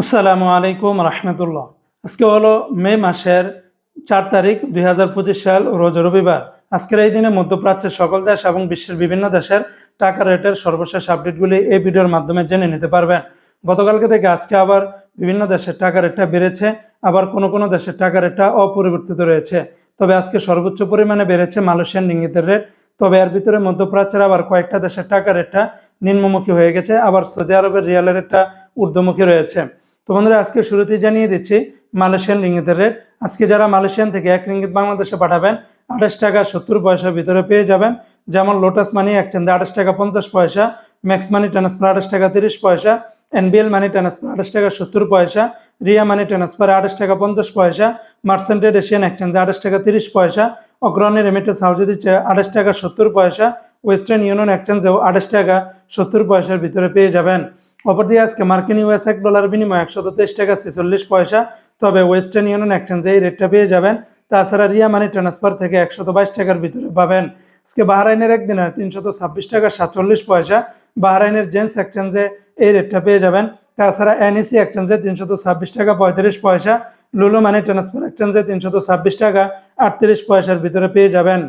আসসালামু আলাইকুম রহমতুল্লাহ। আজকে হলো মে মাসের চার তারিখ দুই হাজার পঁচিশ সাল, রোজ রবিবার। আজকের এই দিনে মধ্যপ্রাচ্যের সকল দেশ এবং বিশ্বের বিভিন্ন দেশের টাকা রেটের সর্বশেষ আপডেটগুলি এই ভিডিওর মাধ্যমে জেনে নিতে পারবেন। গতকালকে থেকে আজকে আবার বিভিন্ন দেশের টাকা রেটটা বেড়েছে, আবার কোনো কোনো দেশের টাকা রেটটা অপরিবর্তিত রয়েছে। তবে আজকে সর্বোচ্চ পরিমাণে বেড়েছে মালয়েশিয়ান রিঙ্গিতের রেট। তবে এর ভিতরে মধ্যপ্রাচ্যের আবার কয়েকটা দেশের টাকা রেটটা নিম্নমুখী হয়ে গেছে, আবার সৌদি আরবের রিয়ালের রেটটা ঊর্ধ্বমুখী রয়েছে। তো বন্ধুরা, আজকে শুরুতেই জানিয়ে দিচ্ছি মালয়েশিয়ান রিঙ্গিতের রেট আজকে যারা মালয়েশিয়ান থেকে এক রিঙ্গিত বাংলাদেশে পাঠাবেন, আঠাশ টাকা সত্তর পয়সার ভিতরে পেয়ে যাবেন। যেমন লোটাস মানি এক একচেঞ্জে আঠাশ টাকা পঞ্চাশ পয়সা ম্যাক্স মানি ট্রান্সফার আঠাশ টাকা তিরিশ পয়সা এনবিএল মানি ট্রান্সফার আঠাশ টাকা সত্তর পয়সা রিয়া মানি ট্রান্সফার আঠাশ টাকা পঞ্চাশ পয়সা মার্সেন্টেড এশিয়ান এক্সচেঞ্জে আঠাশ টাকা তিরিশ পয়সা অগ্রণী রেমিটেন্স হাউজে দিচ্ছে আঠাশ টাকা সত্তর পয়সা ওয়েস্টার্ন ইউনিয়ন এক্সচেঞ্জেও আঠাশ টাকা সত্তর পয়সার ভিতরে পেয়ে যাবেন। অপরদিকে আজকে মার্কিন ইউএস এক ডলার বিনিময় একশত তেইশ টাকা ছেচল্লিশ পয়সা, তবে ওয়েস্টার্ন ইউনিয়ন এক্সচেঞ্জে এই রেটটা পেয়ে যাবেন। তাছাড়া রিয়া মানি ট্রান্সফার থেকে একশত বাইশ টাকার ভিতরে পাবেন। আজকে বাহরাইনের একদিনের তিনশত ছাব্বিশ টাকা সাতচল্লিশ পয়সা বাহরাইনের জেন্স এক্সচেঞ্জে এই রেটটা পেয়ে যাবেন। তাছাড়া এনইসি এক্সচেঞ্জে তিনশত ছাব্বিশ টাকা পঁয়ত্রিশ পয়সা লুলু মানি ট্রান্সফার এক্সচেঞ্জে তিনশত ছাব্বিশ টাকা আটত্রিশ পয়সার ভিতরে পেয়ে যাবেন।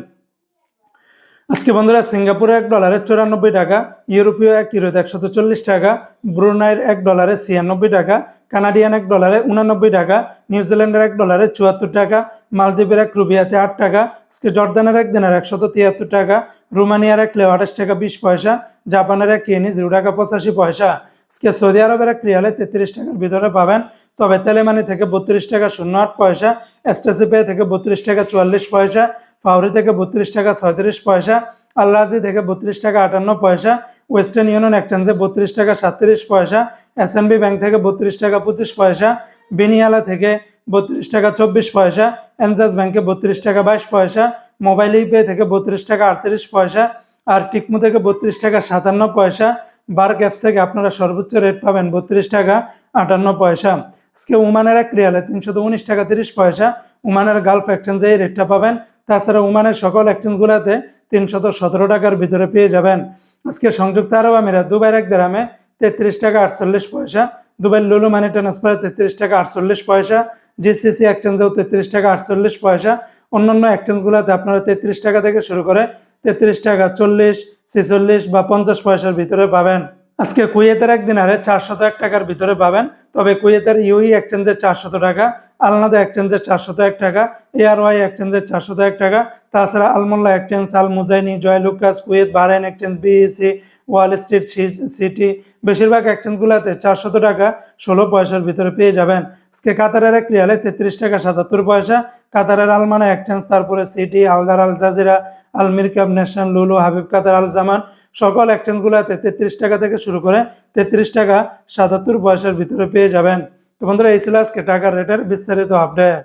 আজকে বন্ধুরা, সিঙ্গাপুরে এক ডলারে চুরানব্বই টাকা, ইউরোপীয় এক ইউরোতে একশত চল্লিশ টাকা, ব্রুনাইয়ের এক ডলারে ছিয়ানব্বই টাকা, কানাডিয়ান এক ডলারে উনানব্বই টাকা নিউজিল্যান্ডের এক ডলারে চুয়াত্তর টাকা, মালদ্বীপের এক রুবিয়াতে আট টাকা, আজকে জর্দানের এক দিনের একশত তিয়াত্তর টাকা, রোমানিয়ার এক লেও আঠাশ টাকা বিশ পয়সা, জাপানের এক ইয়েনি জিরো টাকা পঁচাশি পয়সা। আজকে সৌদি আরবের এক রিয়ালে তেত্রিশ টাকার ভিতরে পাবেন, তবে তেলেমানি থেকে বত্রিশ টাকা শূন্য আট পয়সা, এসটাসিপে থেকে বত্রিশ টাকা চুয়াল্লিশ পয়সা ফাউরি থেকে বত্রিশ টাকা ছয়ত্রিশ পয়সা আল্লাহাজি থেকে বত্রিশ টাকা আটান্ন পয়সা, ওয়েস্টার্ন ইউনিয়ন এক্সচেঞ্জে বত্রিশ টাকা সাতত্রিশ পয়সা, এসএনবি ব্যাংক থেকে বত্রিশ টাকা পঁচিশ পয়সা, বেনিয়ালা থেকে বত্রিশ টাকা চব্বিশ পয়সা, এনজাস ব্যাংকে বত্রিশ টাকা বাইশ পয়সা, মোবাইল ইপে থেকে বত্রিশ টাকা আটত্রিশ পয়সা, আর টিকমু থেকে বত্রিশ টাকা সাতান্ন পয়সা, বার্ক অ্যাপস থেকে আপনারা সর্বোচ্চ রেট পাবেন বত্রিশ টাকা আটান্ন পয়সা। আজকে উমানের এক রিয়ালে তিনশত উনিশ টাকা তিরিশ পয়সা, উমানের গালফ এক্সচেঞ্জে এই রেটটা পাবেন তাছাড়া উমানের সকল এক্সচেঞ্জগুলোতে তিনশত সতেরো টাকার ভিতরে পেয়ে যাবেন। আজকে সংযুক্ত আরব আমিরাত, দুবাইয়ের এক গ্রামে তেত্রিশ টাকা আটচল্লিশ পয়সা দুবাই লুলু মানি ট্রান্সফারে তেত্রিশ টাকা আটচল্লিশ পয়সা, জিসিসি এক্সচেঞ্জেও তেত্রিশ টাকা আটচল্লিশ পয়সা, অন্যান্য এক্সচেঞ্জগুলোতে আপনারা তেত্রিশ টাকা থেকে শুরু করে তেত্রিশ টাকা চল্লিশ, ছেচল্লিশ বা পঞ্চাশ পয়সার ভিতরে পাবেন। আজকে কুয়েতের এক দিনারে চারশত এক টাকার ভিতরে পাবেন। তবে কুয়েতের ইউই এক্সচেঞ্জের চারশত টাকা, আলনাদা এক্সচেঞ্জের চারশত এক টাকা, এআরওয়াই এক্সচেঞ্জের চারশত এক টাকা, তাছাড়া Al Mulla exchange Al Muzaini Joyalukkas, Kuwait, Bahrain exchange BEC Wall Street city, বেশিরভাগ এক্সচেঞ্জগুলোতে চারশত টাকা ষোলো পয়সার ভিতরে পেয়ে যাবেন। আজকে কাতারের এক রিয়ালে তেত্রিশ টাকা সাতাত্তর পয়সা, কাতারের আলমানা এক্সচেঞ্জ, তারপরে city Al Dar Al Jazeera, Al Mirqab national Lulu, Habib Qatar, আল জামান সকল এক্সচেঞ্জগুলোতে তেত্রিশ টাকা থেকে শুরু করে তেত্রিশ টাকা সাতাত্তর পয়সার ভিতরে পেয়ে যাবেন। তো বন্ধুরা, এই ছিল আজকে টাকার রেটের বিস্তারিত আপডেট